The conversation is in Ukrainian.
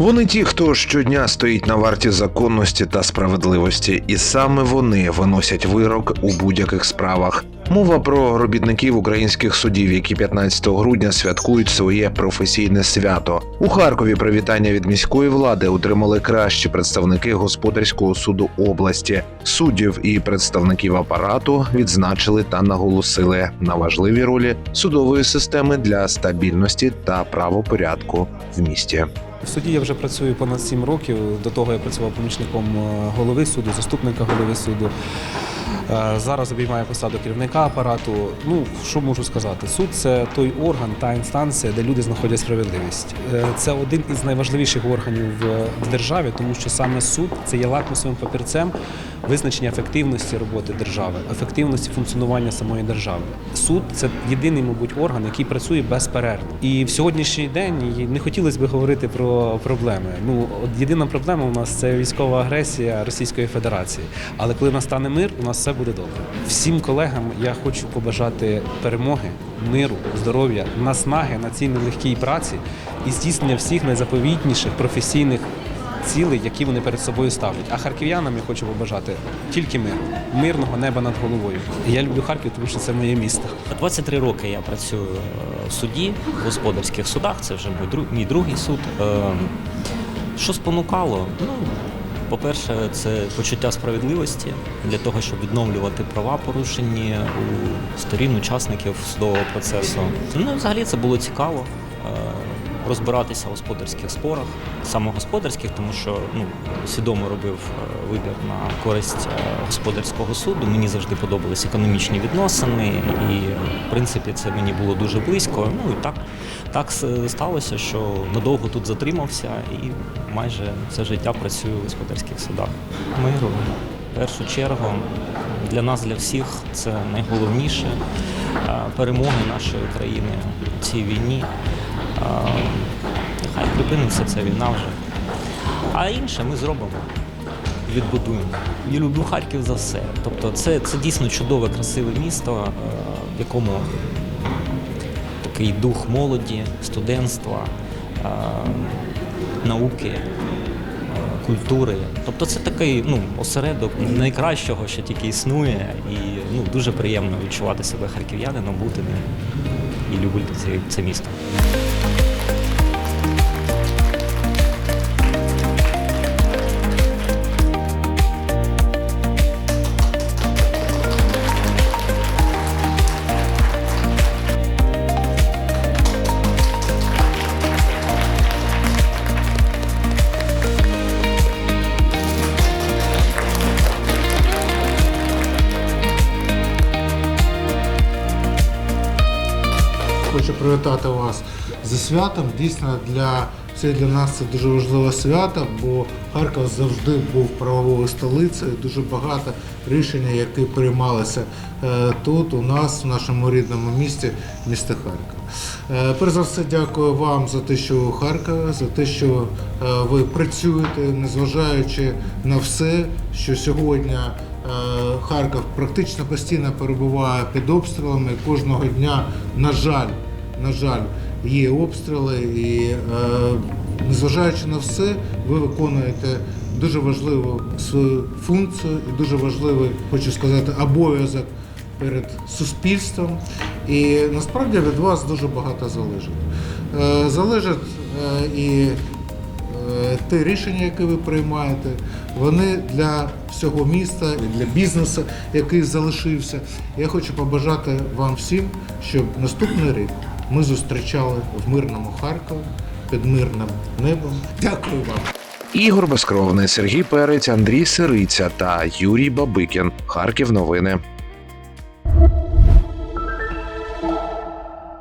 Вони ті, хто щодня стоїть на варті законності та справедливості, і саме вони виносять вирок у будь-яких справах. Мова про робітників українських судів, які 15 грудня святкують своє професійне свято. У Харкові привітання від міської влади отримали кращі представники господарського суду області. Суддів і представників апарату відзначили та наголосили на важливі ролі судової системи для стабільності та правопорядку в місті. В суді я вже працюю понад сім років. До того я працював помічником е, голови суду, заступника голови суду. Е, Зараз обіймаю посаду керівника апарату. Ну, що можу сказати? Суд це той орган, та інстанція, де люди знаходять справедливість. Е, Це один із найважливіших органів в- державі, тому що саме суд це є лакмусовим папірцем визначення ефективності роботи держави, ефективності функціонування самої держави. Суд це єдиний, мабуть, орган, який працює безперервно. І в сьогоднішній день не хотілося б говорити про проблеми. Ну, от єдина проблема у нас це військова агресія Російської Федерації. Але коли настане мир, у нас все буде добре. Всім колегам я хочу побажати перемоги, миру, здоров'я, наснаги на цій нелегкій праці і здійснення всіх найзаповітніших професійних цілей, які вони перед собою ставлять. А харків'янам я хочу побажати тільки миру, мирного неба над головою. Я люблю Харків, тому що це моє місто. 23 роки я працюю е, в суді, в господарських судах. Це вже мій, друг, мій другий суд. Е, Що спонукало? Ну, по-перше, це почуття справедливості для того, щоб відновлювати права порушені у сторін учасників судового процесу. Ну, взагалі це було цікаво. Розбиратися в господарських спорах, саме господарських, тому що ну свідомо робив е, вибір на користь е, господарського суду. Мені завжди подобались економічні відносини, і в принципі це мені було дуже близько. Ну і так, так сталося, що надовго тут затримався і майже все життя працюю в господарських судах. Миру в першу чергу для нас, для всіх, це найголовніше е, перемоги нашої країни у цій війні. Припиниться ця війна вже. А інше ми зробимо. Відбудуємо. Я люблю Харків за все. Тобто, це, це дійсно чудове, красиве місто, е, в якому такий дух молоді, студентства, е, науки, культури. Тобто це такий ну, осередок найкращого, що тільки існує, і ну, дуже приємно відчувати себе харків'янином, бути ним і любити це, це місто. Хочу привітати вас зі святом. Дійсно, для це для нас це дуже важливе свято, бо Харків завжди був правовою столицею. Дуже багато рішень, які приймалися е, тут, у нас, в нашому рідному місті, місті Харків. Е, Перш за все, дякую вам за те, що у Харкові, за те, що е, ви працюєте, незважаючи на все, що сьогодні. Харків практично постійно перебуває під обстрілами. Кожного дня, на жаль, на жаль, є обстріли, і е, незважаючи на все, ви виконуєте дуже важливу свою функцію і дуже важливий, хочу сказати, обов'язок перед суспільством. І насправді від вас дуже багато залежить. Е, залежить е, і те рішення, яке ви приймаєте, вони для всього міста і для бізнесу, який залишився. Я хочу побажати вам всім, щоб наступний рік ми зустрічали в мирному Харкові під мирним небом. Дякую вам. Ігор Безкровний, Сергій Перець, Андрій Сириця та Юрій Бабикін. Харків новини.